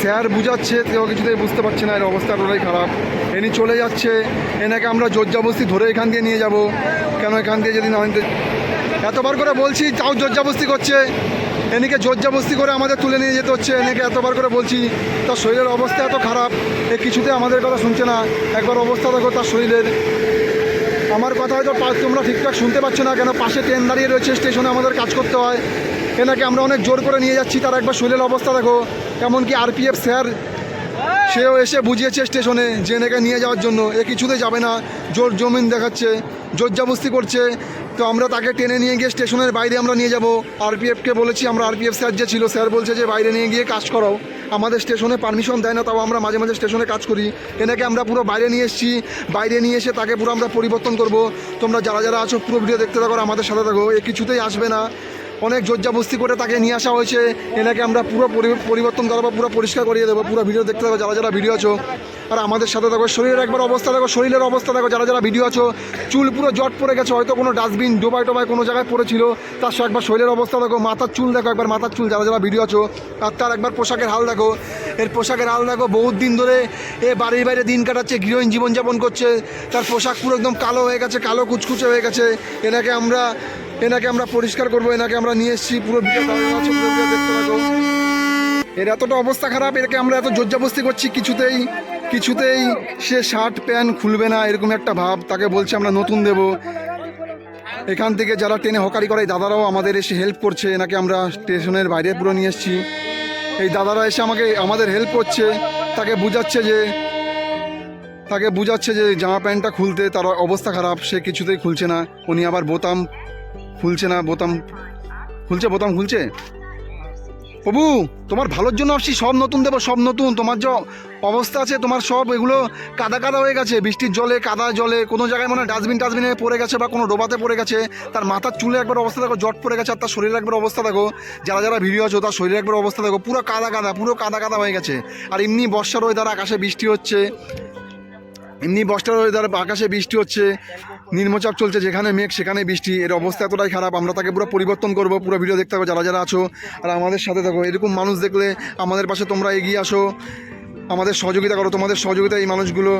Sir বুঝাচ্ছে, কেউ কিছুতেই বুঝতে পারছে না, এর অবস্থা এতটাই খারাপ। এনি চলে যাচ্ছে, এনাকে আমরা জোরজাবস্তি ধরে এখান দিয়ে নিয়ে যাব। কেন এখান দিয়ে যদি না এতবার করে বলছি, তাও জোরজাবস্তি করছে। এনিকে জোরজাবস্তি করে আমাদের তুলে নিয়ে যেতে হচ্ছে। এনাকে এতবার করে বলছি, তার শরীরের অবস্থা এত খারাপ, এ কিছুতে আমাদের কথা শুনছে না। একবার অবস্থা দেখো তার শরীরের। আমার কথা হয়তো তোমরা ঠিকঠাক শুনতে পাচ্ছ না, কেন পাশে ট্রেন দাঁড়িয়ে রয়েছে, স্টেশনে আমাদের কাজ করতে হয়। এনাকে আমরা অনেক জোর করে নিয়ে যাচ্ছি, তার একবার শরীরের অবস্থা দেখো। এমনকি আরপিএফ স্যার, সেও এসে বুঝিয়েছে স্টেশনে যে এনাকে নিয়ে যাওয়ার জন্য। এ কিছুতে যাবে না, জোর জমিন দেখাচ্ছে জোর জাবস্তি করছে। তো আমরা তাকে টেনে নিয়ে গিয়ে স্টেশনের বাইরে আমরা নিয়ে যাব। আরপিএফকে বলেছি, আমরা আরপিএফ স্যার যে ছিল, স্যার বলছে যে বাইরে নিয়ে গিয়ে কাজ করাও। আমাদের স্টেশনে পারমিশন দেয় না, তাও আমরা মাঝে মাঝে স্টেশনে কাজ করি। এনাকে আমরা পুরো বাইরে নিয়ে এসেছি। বাইরে নিয়ে এসে তাকে পুরো আমরা পরিবর্তন করব। তোমরা যারা যারা আছো, পুরো ভিডিও দেখতে থাকো আমাদের সাথে থাকো। এ কিছুতেই আসবে না। অনেক জোরজাবস্তি করে তাকে নিয়ে আসা হয়েছে। এনাকে আমরা পুরো পরি- পরিবর্তন করাবো, পুরো পরিষ্কার করিয়ে দেবো, পুরো ভিডিও দেখতে থাকো, যারা যারা ভিডিও আছো। আর আমাদের সাথে দেখো শরীরের একবার অবস্থা দেখো, শরীরের অবস্থা দেখো, যারা যারা ভিডিও আছো, চুল পুরো জট পড়ে গেছে, হয়তো কোনো ডাস্টবিন ডোবায় টোবায় কোনো জায়গায় পড়েছিল, তার সঙ্গে একবার শরীরের অবস্থা দেখো, মাথার চুল দেখো, একবার মাথার চুল, যারা যারা ভিডিও আছো, আর তার একবার পোশাকের হাল দেখো। এর পোশাকের হাল দেখো, বহুত দিন ধরে এ বাড়ির বাইরে দিন কাটাচ্ছে, গৃহহীন জীবনযাপন করছে, তার পোশাক পুরো একদম কালো হয়ে গেছে, কালো কুচকুচে হয়ে গেছে। এনাকে আমরা এনাকে আমরা পরিষ্কার করব, এনাকে আমরা নিয়ে এসেছি, পুরো এর এতটা অবস্থা খারাপ এরকে আমরা এত জোরজাবস্তি করছি, কিছুতেই কিছুতেই সে শার্ট, প্যান্ট খুলবে না, এরকম একটা ভাব তাকে বলছে আমরা নতুন দেব। এখান থেকে যারা ট্রেনে হকারি করে, দাদারাও আমাদের এসে হেল্প করছে, এনাকে আমরা স্টেশনের বাইরে পুরো নিয়ে এসেছি। এই দাদারা এসে আমাকে, আমাদের হেল্প করছে, তাকে বুঝাচ্ছে যে, তাকে বুঝাচ্ছে যে, জামা প্যান্টটা খুলতে তার অবস্থা খারাপ, সে কিছুতেই খুলছে না। উনি আবার বোতাম খুলছে না বোতাম? খুলছে বোতাম, খুলছে? প্রভু, তোমার ভালোর জন্য আসছি, সব নতুন দেবো, সব নতুন। তোমার যে অবস্থা আছে, তোমার সব এগুলো কাদা কাদা হয়ে গেছে। বৃষ্টির জলে, কাদা জলে, কোনো জায়গায় মনে হয় ডাস্টবিন টাস্টবিনে পড়ে গেছে বা কোনো ডোবাতে পড়ে গেছে। তার মাথার চুলে একবার অবস্থা দেখো, জট পড়ে গেছে, আর তার শরীরের একবার অবস্থা দেখো, যারা যারা ভিডিও আছো, তার শরীরের একবার অবস্থা দেখো, পুরো কাদা কাদা, পুরো কাদা কাদা হয়ে গেছে। আর এমনি বর্ষার ওয়েদার আকাশে বৃষ্টি হচ্ছে। এমনি বর্ষার ওয়েদার আকাশে বৃষ্টি হচ্ছে। নিম্নচাপ চলছে, যেখানে মেঘ, সেখানে বৃষ্টি, এর অবস্থা এতটাই খারাপ, আমরা তাকে পুরো পরিবর্তন করব, পুরো ভিডিও দেখতে থাকো যারা যারা আছো, আর আমাদের সাথে থাকো এরকম মানুষ দেখলে আমাদের পাশে তোমরা এগিয়ে আসো, আমাদের সহযোগিতা করো, তোমাদের সহযোগিতা এই মানুষগুলো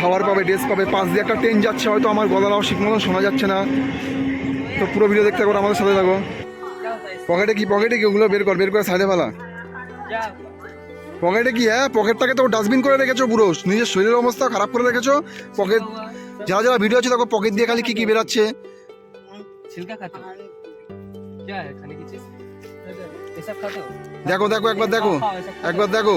খাবার পাবে ড্রেস পাবে, পাশ দিয়ে একটা ট্রেন যাচ্ছে, হয়তো আমার গলারাও ঠিক মতন শোনা যাচ্ছে না। তো পুরো ভিডিও দেখতে থাকো আমাদের সাথে থাকো। পকেটে কি পকেটে কি? ওগুলো বের কর, বের করে সাইডে ফেলা। পকেটে কি? হ্যাঁ পকেটটাকে তো ডাস্টবিন করে রেখেছো পুরো, নিজের শরীরের অবস্থা খারাপ করে রেখেছো পকেট যারা যারা ভিডিও আছে দেখো পকেট দিয়ে খালি কি কি বেরাচ্ছে। দেখো দেখো একবার দেখো একবার দেখো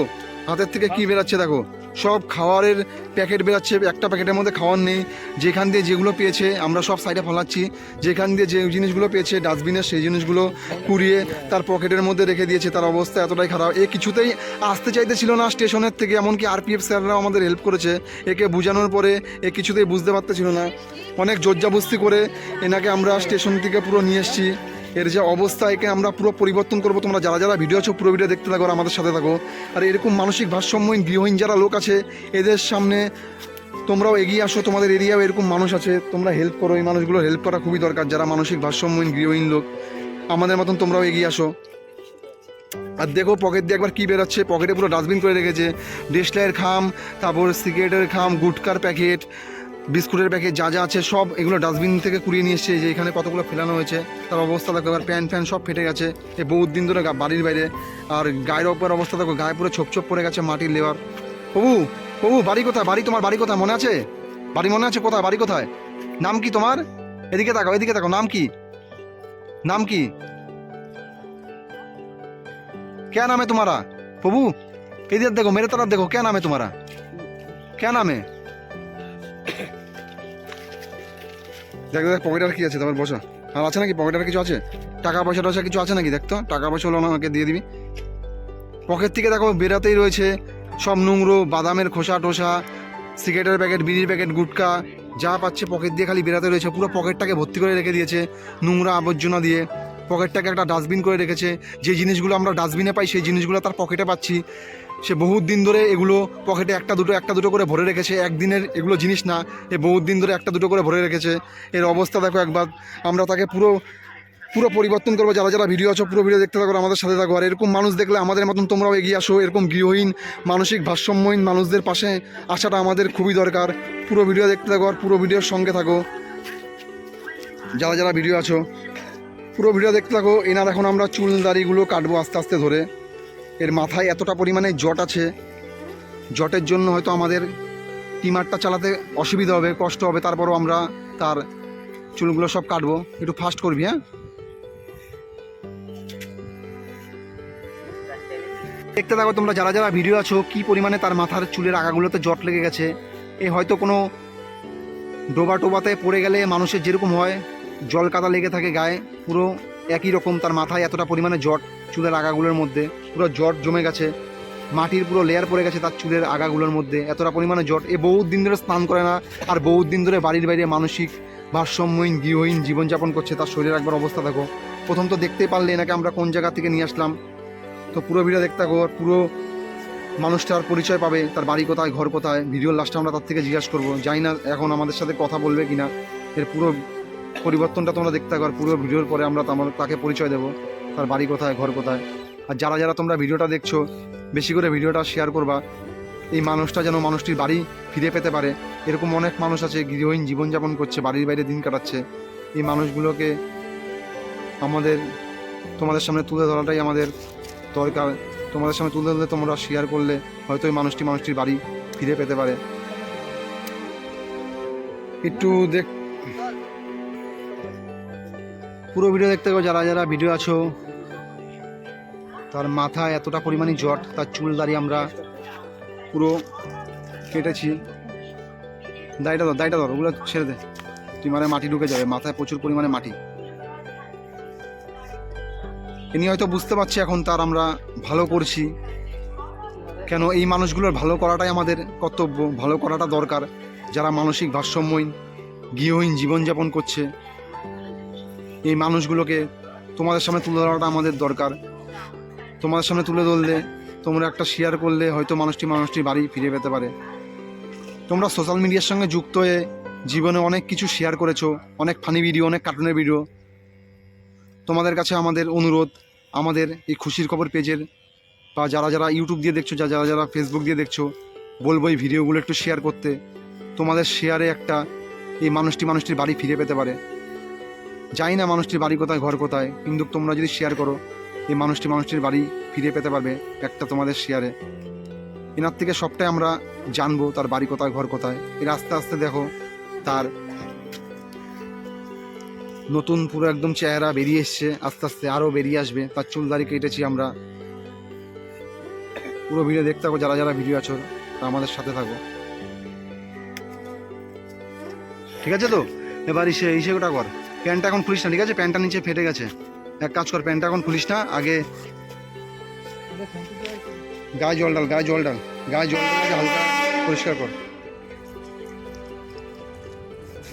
হাতের থেকে কি বেরাচ্ছে দেখো। সব খাবারের প্যাকেট বেরাচ্ছে, একটা প্যাকেটের মধ্যে খাওয়ার নেই। যেখান দিয়ে যেগুলো পেয়েছে, আমরা সব সাইডে ফলাচ্ছি। যেখান দিয়ে যে জিনিসগুলো পেয়েছে ডাস্টবিনে সেই জিনিসগুলো কুড়িয়ে তার পকেটের মধ্যে রেখে দিয়েছে। তার অবস্থা এতটাই খারাপ। এ কিছুতেই আসতে চাইতে ছিল না স্টেশনের থেকে, এমনকি আরপিএফ স্যাররাও আমাদের হেল্প করেছে। একে বোঝানোর পরে এ কিছুতেই বুঝতে পারতেছিল না। অনেক জোরজাবস্তি করে এনাকে আমরা স্টেশন থেকে পুরো নিয়ে এসেছি। এর যে অবস্থা, একে আমরা পুরো পরিবর্তন করব। তোমরা যারা যারা ভিডিও আছো, পুরো ভিডিও দেখতে থাকো আমাদের সাথে থাকো। আর এরকম মানসিক ভারসাম্যহীন, গৃহহীন যারা লোক আছে, এদের সামনে তোমরাও এগিয়ে আসো। তোমাদের এরিয়াও এরকম মানুষ আছে। তোমরা হেল্প করো। এই মানুষগুলো হেল্প করা খুবই দরকার, যারা মানসিক ভারসাম্যহীন, গৃহহীন লোক। আমাদের মতন তোমরাও এগিয়ে আসো। আর দেখো পকেট দিয়ে একবার কী বেরোচ্ছে? পকেটে পুরো ডাস্টবিন করে রেখেছে। ডেসলাইয়ের খাম, তারপর সিগারেটের খাম, গুটকার প্যাকেট বিস্কুটের ব্যাগে যা যা আছে সব এগুলো ডাস্টবিন থেকে কুড়িয়ে নিয়ে এসছে। যে এখানে কতগুলো ফেলানো হয়েছে, তার অবস্থা দেখো, এবার প্যান ফ্যান সব ফেটে গেছে। এই বহুত দিন ধরে বাড়ির বাইরে। আর গায়ের ওপর অবস্থা দেখো, গায়ে পুরো ছোপ ছোপ পড়ে গেছে মাটির লেবার। প্রভু প্রভু, বাড়ি কোথায়? বাড়ি তোমার বাড়ি কোথায়? মনে আছে? বাড়ি মনে আছে কোথায়? বাড়ি কোথায়? নাম কি তোমার? এদিকে দেখো এদিকে দেখো নাম কি? নাম কি? কে নামে তোমারা? প্রভু, এদিকে দেখো, মেরে তারা দেখো, কে নামে তোমারা? কে নামে? দেখ দেখ, পকেটে আর কি আছে? তোমার বসো। আর আছে নাকি? পকেটে আর কিছু আছে? টাকা পয়সা টয়সা কিছু আছে নাকি? দেখতো টাকা পয়সা হলো আমাকে দিয়ে দিবি। পকেট থেকে দেখো, বেরাতেই রয়েছে সব নোংরো, বাদামের খোসা টোসা, সিগারেটের প্যাকেট, বিড়ির প্যাকেট, গুটকা, যা পাচ্ছে পকেট দিয়ে খালি বেরাতে রয়েছে। পুরো পকেটটাকে ভর্তি করে রেখে দিয়েছে নোংরা আবর্জনা দিয়ে। পকেটটাকে একটা ডাস্টবিন করে রেখেছে। যে জিনিসগুলো আমরা ডাস্টবিনে পাই, সেই জিনিসগুলো তার পকেটে পাচ্ছি। সে বহুত দিন ধরে এগুলো পকেটে একটা দুটো একটা দুটো করে ভরে রেখেছে। একদিনের এগুলো জিনিস না, এ বহুত দিন ধরে একটা দুটো করে ভরে রেখেছে। এর অবস্থা দেখো একবার, আমরা তাকে পুরো পুরো পরিবর্তন করব। যারা যারা ভিডিও আছো, পুরো ভিডিও দেখতে থাকো আমাদের সাথে থাকো। আর এরকম মানুষ দেখলে আমাদের মতন তোমরাও এগিয়ে আসো। এরকম গৃহহীন, মানসিক, ভারসাম্যহীন মানুষদের পাশে আসাটা আমাদের খুবই দরকার। পুরো ভিডিও দেখতে থাকো, আর পুরো ভিডিওর সঙ্গে থাকো। যারা যারা ভিডিও আছো, পুরো ভিডিও দেখতে থাকো। এনার এখন আমরা চুল, দাড়িগুলো কাটবো আস্তে আস্তে ধরে। এর মাথায় এতটা পরিমাণে জট আছে, জটের জন্য হয়তো আমাদের টিমারটা চালাতে অসুবিধা হবে, কষ্ট হবে, তারপরও আমরা তার চুলগুলো সব কাটবো। একটু ফাস্ট করবি হ্যাঁ? দেখতে থাকো তোমরা, যারা যারা ভিডিও আছো, কি পরিমাণে তার মাথার চুলের আগাগুলোতে জট লেগে গেছে। এ হয়তো কোনো ডোবা টোবাতে পড়ে গেলে মানুষের যেরকম হয় জল কাদা লেগে থাকে গায়ে, পুরো একই রকম তার মাথায় এতটা পরিমাণে জট। চুলের আগাগুলোর মধ্যে, পুরো জট জমে গেছে। মাটির পুরো লেয়ার পড়ে গেছে তার চুলের আগাগুলোর মধ্যে। এতটা পরিমাণে জট। এ বহুত দিন ধরে স্নান করে না, আর বহুত দিন ধরে বাড়ির বাইরে মানসিক ভারসাম্যহীন, গৃহহীন জীবনযাপন করছে। তার শরীরের একবার অবস্থা দেখো। প্রথম তো দেখতেই পারলে এনাকে আমরা কোন জায়গা থেকে নিয়ে আসলাম। তো পুরো ভিডিও দেখতে থাকো পুরো মানুষটার পরিচয় পাবে, তার বাড়ি কোথায়, ঘর কোথায়। ভিডিওর লাস্টে আমরা তার থেকে জিজ্ঞাসা করব। যাই না এখন আমাদের সাথে কথা বলবে কিনা। এর পুরো পরিবর্তনটা তোমরা দেখতে থাকো, আর পুরো ভিডিওর পরে আমরা তাকে পরিচয় দেবো। তার বাড়ি কোথায়, ঘর কোথায়। আর যারা যারা তোমরা ভিডিওটা দেখছ, বেশি করে ভিডিওটা শেয়ার করবা। এই মানুষটা যেন মানুষটির বাড়ি ফিরে পেতে পারে। এরকম অনেক মানুষ আছে, গৃহহীন জীবনযাপন করছে, বাড়ির বাইরে দিন কাটাচ্ছে। এই মানুষগুলোকে আমাদের, তোমাদের সামনে তুলে ধরাটাই আমাদের দরকার। তোমাদের সামনে তুলে ধরলে তোমরা শেয়ার করলে হয়তো এই মানুষটি মানুষটির বাড়ি ফিরে পেতে পারে। একটু দেখ পুরো ভিডিও দেখতে যারা যারা ভিডিও আছো তার মাথায় এতটা পরিমাণে জট, তার চুল দাড়ি আমরা পুরো কেটেছি। দাড়িটা ধর দাড়িটা ধর, ওগুলো ছেড়ে দে। মানে মাটি ঢুকে যাবে, মাথায় প্রচুর পরিমাণে মাটি। ইনি হয়তো বুঝতে পারছি এখন তার আমরা ভালো করছি। কেন এই মানুষগুলোর ভালো করাটাই আমাদের কর্তব্য, ভালো করাটা দরকার। যারা মানসিক ভারসাম্যহীন, গৃহহীন জীবনযাপন করছে, এই মানুষগুলোকে তোমাদের সামনে তুলে ধরাটা আমাদের দরকার। তোমাদের সামনে তুলে ধরলে, তোমরা একটা শেয়ার করলে, হয়তো মানুষটি মানুষটির বাড়ি ফিরে পেতে পারে। তোমরা সোশ্যাল মিডিয়ার সঙ্গে যুক্ত হয়ে জীবনে অনেক কিছু শেয়ার করেছ, অনেক ফানি ভিডিও অনেক কার্টুনের ভিডিও তোমাদের কাছে আমাদের অনুরোধ, আমাদের এই খুশির খবর পেজের বা যারা যারা ইউটিউব দিয়ে দেখছ যা যারা যারা ফেসবুক দিয়ে দেখছ, বলব এই ভিডিওগুলো একটু শেয়ার করতে। তোমাদের শেয়ারে একটা এই মানুষটি মানুষটির বাড়ি ফিরে পেতে পারে। জানি না মানুষটির বাড়ি কোথায়, ঘর কোথায়, কিন্তু তোমরা যদি শেয়ার করো এই মানুষটি মানুষটির বাড়ি ফিরে পেতে পারবে একটা তোমাদের শেয়ারে। এনার থেকে সবটাই আমরা জানব তার বাড়ি কোথায়, ঘর কোথায়। এর আস্তে আস্তে দেখো তার নতুন পুরো একদম চেহারা বেরিয়ে এসছে, আস্তে আস্তে আরও বেরিয়ে আসবে। তার চুল দাড়ি কেটেছি আমরা। পুরো ভিডিও দেখতে থাকো, যারা যারা ভিডিও আছো তা আমাদের সাথে থাকো। ঠিক আছে তো? এবার ইসে ইসে ওটা কর। প্যান্টটা এখন খুলিস না, ঠিক আছে? প্যান্টটা নিচে ফেটে গেছে। এক কাজ কর, প্যান্টটা এখন খুলিস না, আগে গায়ে জল ডাল গায়ে জল ডাল গায়ে জল ডাল হালকা পরিষ্কার কর।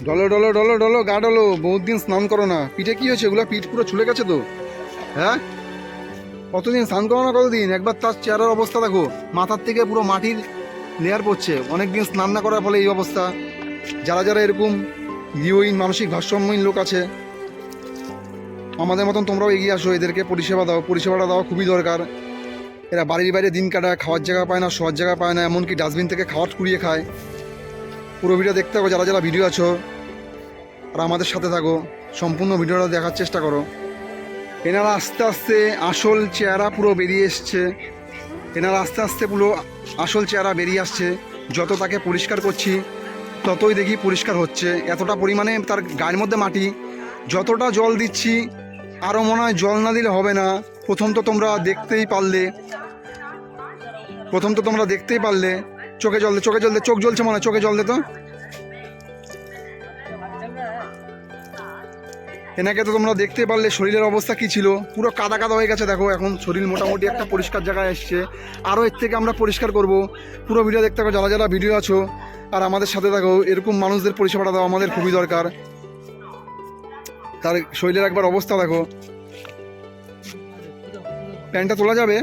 ডলো ডলো ডলো ডলো, গা ডলো বহুত দিন স্নান করো না। পিঠে কি হয়েছে? ওগুলো পিঠ পুরো ছুলে গেছে তো। হ্যাঁ? কতদিন? স্নান করো না কতদিন? একবার তার চেহারার অবস্থা দেখো। মাথার থেকে পুরো মাটির লেয়ার পড়ছে। অনেকদিন স্নান না করার ফলে এই অবস্থা। যারা যারা এরকম গৃহহীন মানসিক ভারসাম্যহীন লোক আছে আমাদের মতন তোমরাও এগিয়ে আসো, এদেরকে পরিষেবা দাও। পরিষেবাটা দেওয়া খুবই দরকার। এরা বাড়ির বাইরে দিন কাটায়, খাওয়ার জায়গা পায় না, শোয়ার জায়গা পায় না, এমনকি ডাস্টবিন থেকে খাওয়ার কুড়িয়ে খায়। পুরো ভিডিও দেখতে থাকো, যারা যারা ভিডিও আছো, আর আমাদের সাথে থাকো, সম্পূর্ণ ভিডিওটা দেখার চেষ্টা করো। এনারা আস্তে আস্তে আসল চেহারা পুরো বেরিয়ে এসছে। এনারা আস্তে আস্তে পুরো আসল চেহারা বেরিয়ে আসছে। যত তাকে পরিষ্কার করছি, ততই দেখি পরিষ্কার হচ্ছে। এতটা পরিমাণে তার গায়ের মধ্যে মাটি, যতটা জল দিচ্ছি আরও মনে হয় জল না দিলে হবে না। প্রথম তো তোমরা দেখতেই পারলে। প্রথম তো তোমরা দেখতেই পারলে। চোখে জল চোখে জল চোখ জ্বলছে মনে হয়, চোখে জল দে তো। এনাকে তো তোমরা দেখতে পারলে শরীরের অবস্থা কি ছিল। পুরো কাদা কাদা হয়ে গেছে, দেখো এখন। শরীর মোটামুটি একটা পরিষ্কার জায়গায় এসছে। আরও এর থেকে আমরা পরিষ্কার করব। পুরো ভিডিও দেখতে থাকো, যারা যারা ভিডিও আছো, আর আমাদের সাথে থাকো, এরকম মানুষদের পরিষেবাটা দেওয়া আমাদের খুবই দরকার। তার শরীরের একবার অবস্থা দেখো। প্যান্টটা তোলা যাবে?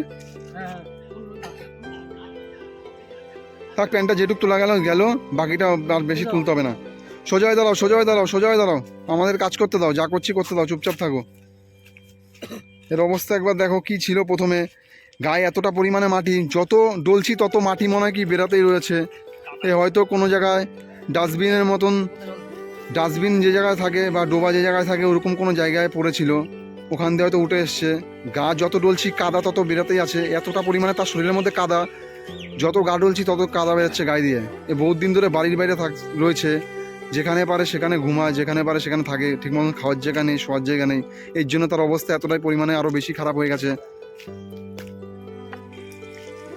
থাক প্যান্টটা যেটুক তোলা গেল গেল বাকিটা আর বেশি তুলতে হবে না। সোজা হয়ে দাঁড়াও সোজা হয়ে দাঁড়াও সোজা হয়ে দাঁড়াও। আমাদের কাজ করতে দাও যা করছি করতে দাও চুপচাপ থাকো। এর অবস্থা একবার দেখো কি ছিল প্রথমে। গায়ে এতটা পরিমাণে মাটি যত ডলছি তত মাটি মনে হয় কি বেরাতেই রয়েছে। এ হয়তো কোনো জায়গায় ডাস্টবিনের মতন ডাস্টবিন যে জায়গায় থাকে বা ডোবা যে জায়গায় থাকে ওরকম কোনো জায়গায় পড়েছিল। ওখান দিয়ে হয়তো উঠে এসছে। গা যত ডলছি, কাদা তত বেরাতেই আছে। এতটা পরিমাণে তার শরীরের মধ্যে কাদা, যত গা ডলছি তত কাদা বেরোচ্ছে গায়ে দিয়ে। এ বহুত দিন ধরে বাড়ির বাইরে থাক, রয়েছে। যেখানে পারে সেখানে ঘুমায়, যেখানে পারে সেখানে থাকে। ঠিক মতন খাওয়ার জায়গা নেই, শোয়ার জায়গা নেই। এর জন্য তার অবস্থা এতটাই পরিমাণে আরও বেশি খারাপ হয়ে গেছে।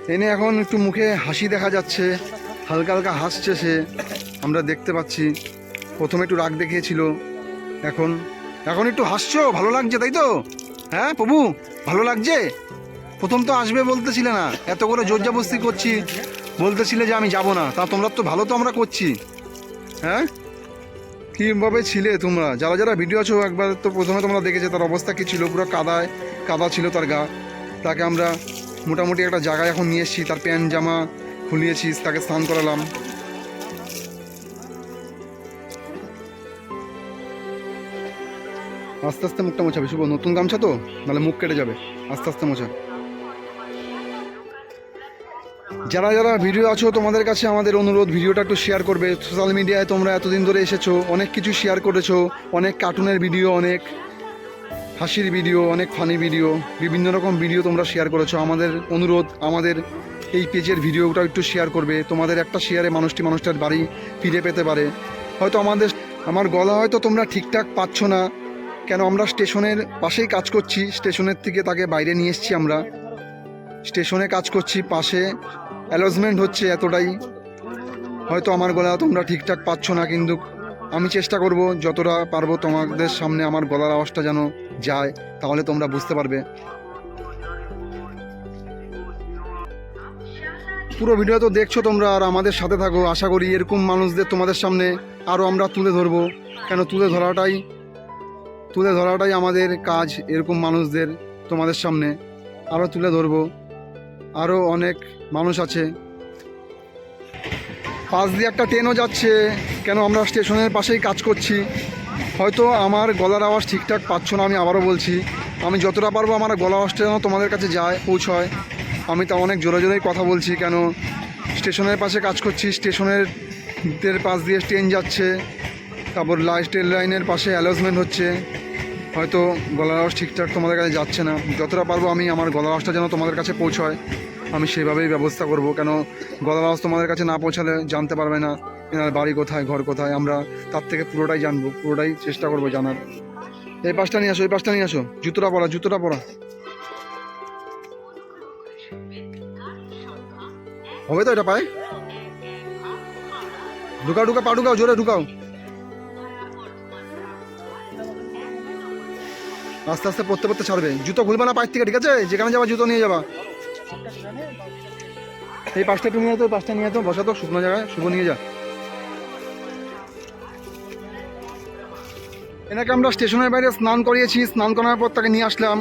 এনে এখন একটু মুখে হাসি দেখা যাচ্ছে। হালকা হালকা হাসছে সে। আমরা দেখতে পাচ্ছি। প্রথমে একটু রাগ দেখিয়েছিল। এখন এখন একটু হাসছো? ভালো লাগছে, তাই তো? হ্যাঁ প্রভু, ভালো লাগছে? প্রথম তো আসবে বলতেছিলে না, এত করে জোর জোরজাবস্তি করছি। বলতেছিলে যে আমি যাব না, তা তোমরা তো ভালো তো আমরা করছি। হ্যাঁ? কীভাবে ছিলে তোমরা? যারা যারা ভিডিও আছো, একবার তো প্রথমে তোমরা দেখেছ তার অবস্থা কী ছিল, পুরো কাদায়, কাদা ছিল তার গা। তাকে আমরা মোটামুটি একটা জায়গায় এখন নিয়ে এসেছি, তার প্যান্ট, জামা খুলিয়েছি, তাকে স্নান করালাম। আস্তে আস্তে মুখটা মোছাবে শুভ নতুন গামছা তো? নাহলে মুখ কেটে যাবে। আস্তে আস্তে মোছা। যারা যারা ভিডিও আছো, তোমাদের কাছে আমাদের অনুরোধ, ভিডিওটা একটু শেয়ার করবে। সোশ্যাল মিডিয়ায় তোমরা এতদিন ধরে এসেছ, অনেক কিছু শেয়ার করেছ, অনেক কার্টুনের ভিডিও অনেক হাসির ভিডিও অনেক ফানি ভিডিও বিভিন্ন রকম ভিডিও তোমরা শেয়ার করেছ। আমাদের অনুরোধ, আমাদের এই পেজের ভিডিওটা একটু শেয়ার করবে। তোমাদের একটা শেয়ারে মানুষটি মানুষটার বাড়ি ফিরে পেতে পারে। হয়তো আমাদের, আমার গলা হয়তো তোমরা ঠিকঠাক পাচ্ছ না। কেন আমরা স্টেশনের পাশেই কাজ করছি? স্টেশনের থেকে তাকে বাইরে নিয়ে এসেছি আমরা। স্টেশনে কাজ করছি, পাশে অ্যালজমেন্ট হচ্ছে এতটাই। হয়তো আমার গলা তোমরা ঠিকঠাক পাচ্ছ না, কিন্তু আমি চেষ্টা করব যতটা পারব তোমাদের সামনে আমার গলার আওয়াজটা যেন যায়, তাহলে তোমরা বুঝতে পারবে। পুরো ভিডিও তো দেখছ তোমরা, আর আমাদের সাথে থাকো। আশা করি এরকম মানুষদের তোমাদের সামনে আরও আমরা তুলে ধরবো। কেন তুলে ধরাটাই তুলে ধরাটাই আমাদের কাজ, এরকম মানুষদের তোমাদের সামনে আরও তুলে ধরবো। আরও অনেক মানুষ আছে। পাশ দিয়ে একটা ট্রেনও যাচ্ছে, কেন আমরা স্টেশনের পাশেই কাজ করছি? হয়তো আমার গলার আওয়াজ ঠিকঠাক পাচ্ছ না, আমি আবারও বলছি। আমি যতটা পারব আমার গলা আওয়াজটা যেন তোমাদের কাছে যায়, পৌঁছয়। আমি তা অনেক জোরে জোরেই কথা বলছি, কেন স্টেশনের পাশে কাজ করছি, স্টেশনের পাশ দিয়ে ট্রেন যাচ্ছে, তারপর লাস্ট রেল লাইনের পাশে অ্যালোজমেন্ট হচ্ছে। হয়তো গলার আওয়াজ ঠিকঠাক তোমাদের কাছে যাচ্ছে না। যতটা পারব আমি আমার গলার আওয়াজটা যেন তোমাদের কাছে পৌঁছয়, আমি সেভাবেই ব্যবস্থা করব। কেন গলার আওয়াজ তোমাদের কাছে না পৌঁছালে জানতে পারবে না এনার বাড়ি কোথায়, ঘর কোথায়, আমরা তার থেকে পুরোটাই জানব, পুরোটাই চেষ্টা করব জানার। এই পাশটা নিয়ে আসো, এই পাশটা নিয়ে আসো, জুতোটা পরা জুতোটা পরা। হবে তো এটা পায়ে? ঢুকাও ঢুকা পা ঢুকাও, জোরে ঢুকাও। আস্তে আস্তে পড়তে পড়তে ছাড়বে। জুতো খুলবে না পায়ের থেকে, ঠিক আছে? যেখানে যাবা, জুতো নিয়ে যাবা। এই পাঁচটা একটু নিয়ে যেত পাঁচটা নিয়ে যেত বসা তো, শুকনো জায়গায় শুভ নিয়ে যা। এনাকে আমরা স্টেশনের বাইরে স্নান করিয়েছি, স্নান করার পর তাকে নিয়ে আসলাম।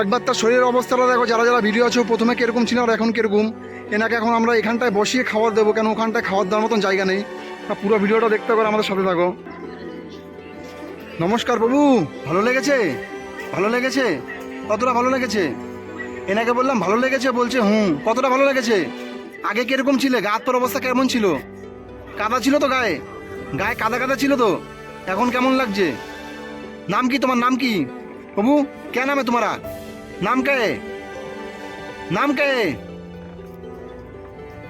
একবার তার শরীরের অবস্থাটা দেখো, যারা যারা ভিডিও আছে প্রথমে কীরকম ছিল আর এখন কীরকম। এনাকে এখন আমরা এখানটায় বসিয়ে খাবার দেবো, কেন ওখানটায় খাওয়ার দেওয়ার মতন জায়গা নেই। তা পুরো ভিডিওটা দেখতে পারো আমাদের সাথে থাকো। নমস্কার বাবু ভালো লেগেছে? ভালো লেগেছে? কতটা ভালো লেগেছে? এনাকে বললাম, ভালো লেগেছে? বলছে, হুম, কতটা ভালো লেগেছে? আগে কীরকম ছিল? গা তোর অবস্থা কেমন ছিল? কাদা ছিল তো গায়ে? গায়ে কাদা কাদা ছিল তো? এখন কেমন লাগছে? নাম কি তোমার? নাম কি? বাবু কে নামে তোমারা? নাম কে? নাম কে?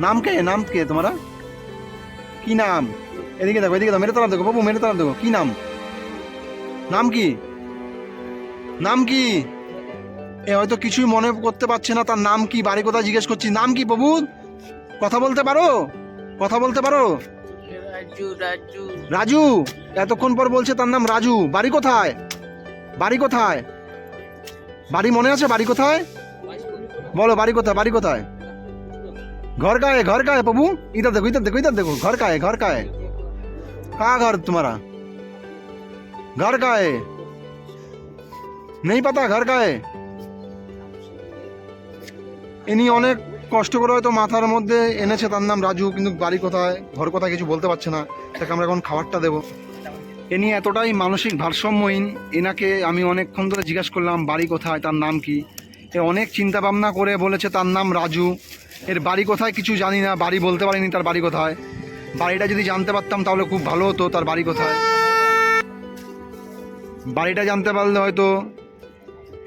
নাম কে? নাম কে তোমারা? কি নাম? এদিকে দেখো এদিকে দেখো, মেরে তোলা দেখো বাবু মেরে তোলা দেখো, কি নাম? নাম কি? নাম কি এ হয়তো কিছুই মনে করতে পারছে না তার নাম কি বাড়ি কোথায় জিজ্ঞেস করছি নাম কি বাবু কথা বলতে পারো কথা বলতে পারো রাজু রাজু রাজু এতক্ষণ পর বলছে তার নাম রাজু বাড়ি কোথায় বাড়ি কোথায় বাড়ি মনে আছে বাড়ি কোথায় বলো বাড়ি কোথায় বাড়ি কোথায় घर का है घर का है पप्पू इधर देखो इधर देखो इधर देखो घर का है घर का है कहाँ घर तुम्हारा घर का है নেই পাতা, ঘর গায়ে। ইনি অনেক কষ্ট করে হয়তো মাথার মধ্যে এনেছে, তার নাম রাজু, কিন্তু বাড়ি কোথায়, ঘর কোথায় কিছু বলতে পারছে না। তাকে আমরা এখন খাবারটা দেবো। ইনি এতটাই মানসিক ভারসাম্যহীন এনাকে আমি অনেকক্ষণ ধরে জিজ্ঞেস করলাম বাড়ি কোথায়, তার নাম কি? এ অনেক চিন্তা ভাবনা করে বলেছে, তার নাম রাজু। এর বাড়ি কোথায় কিছু জানি না, বাড়ি বলতে পারিনি তার বাড়ি কোথায়। বাড়িটা যদি জানতে পারতাম, তাহলে খুব ভালো হতো তার বাড়ি কোথায়। বাড়িটা জানতে পারলে হয়তো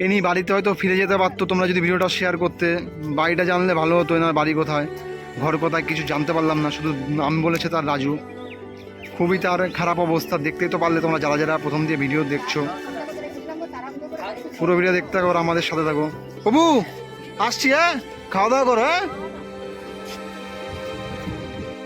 এনি বাড়িতে হয়তো ফিরে যেতে পারতো, তোমরা যদি ভিডিওটা শেয়ার করতে। বাড়িটা জানলে ভালো হতো, এনার বাড়ি কোথায়, ঘর কোথায়, কিছু জানতে পারলাম না, শুধু নাম বলেছে তার রাজু। খুবই তার খারাপ অবস্থা, দেখতেই তো পারলে তোমরা, যারা যারা প্রথম দিয়ে ভিডিও দেখছ। পুরো ভিডিও দেখতে থাকো আমাদের সাথে থাকো। বাবু আসছি হ্যাঁ? খাওয়া দাওয়া করো হ্যাঁ?